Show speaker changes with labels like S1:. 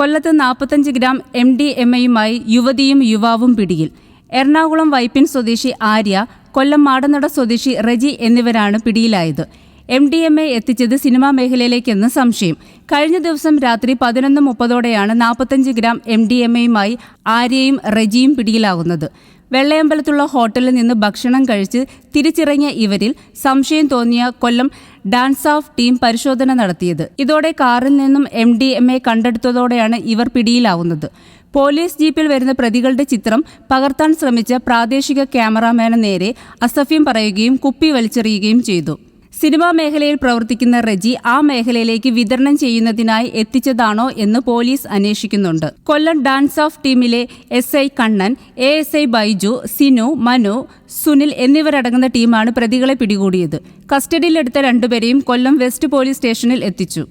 S1: കൊല്ലത്ത് നാൽപ്പത്തഞ്ച് gram M D M എയുമായി യുവതിയും യുവാവും പിടിയിൽ. എറണാകുളം വൈപ്പിൻ സ്വദേശി ആര്യ കൊല്ലം മാടനട സ്വദേശി റജി എന്നിവരാണ് പിടിയിലായത്. എം ഡി എം എ എത്തിച്ചത് സിനിമാ മേഖലയിലേക്കെന്ന് സംശയം. കഴിഞ്ഞ ദിവസം രാത്രി പതിനൊന്ന് മുപ്പതോടെയാണ് നാൽപ്പത്തഞ്ച് ഗ്രാം എം ഡി എം എയുമായി ആര്യയും റെജിയും പിടിയിലാകുന്നത് വെള്ളയമ്പലത്തുള്ള ഹോട്ടലിൽ നിന്ന് ഭക്ഷണം കഴിച്ച് തിരിച്ചിറങ്ങിയ ഇവരിൽ സംശയം തോന്നിയ കൊല്ലം ഡാൻസ് ഓഫ് ടീം പരിശോധന നടത്തിയത്. ഇതോടെ കാറിൽ നിന്നും എം ഡി എം എ കണ്ടെടുത്തതോടെയാണ് ഇവർ പിടിയിലാവുന്നത്. പോലീസ് ജീപ്പിൽ വരുന്ന പ്രതികളുടെ ചിത്രം പകർത്താൻ ശ്രമിച്ച പ്രാദേശിക ക്യാമറാമാന് നേരെ അസഫ്യം പറയുകയും കുപ്പി വലിച്ചെറിയുകയും ചെയ്തു. സിനിമാ മേഖലയിൽ പ്രവർത്തിക്കുന്ന റെജി ആ മേഖലയിലേക്ക് വിതരണം ചെയ്യുന്നതിനായി എത്തിച്ചതാണോ എന്ന് പോലീസ് അന്വേഷിക്കുന്നുണ്ട്. കൊല്ലം ഡാൻസ് ഓഫ് ടീമിലെ S I Kannan A S I Baiju Sinu Manu Sunil എന്നിവരടങ്ങുന്ന ടീമാണ് പ്രതികളെ പിടികൂടിയത്. കസ്റ്റഡിയിലെടുത്ത രണ്ടുപേരെയും കൊല്ലം വെസ്റ്റ് പോലീസ് സ്റ്റേഷനിൽ എത്തിച്ചു.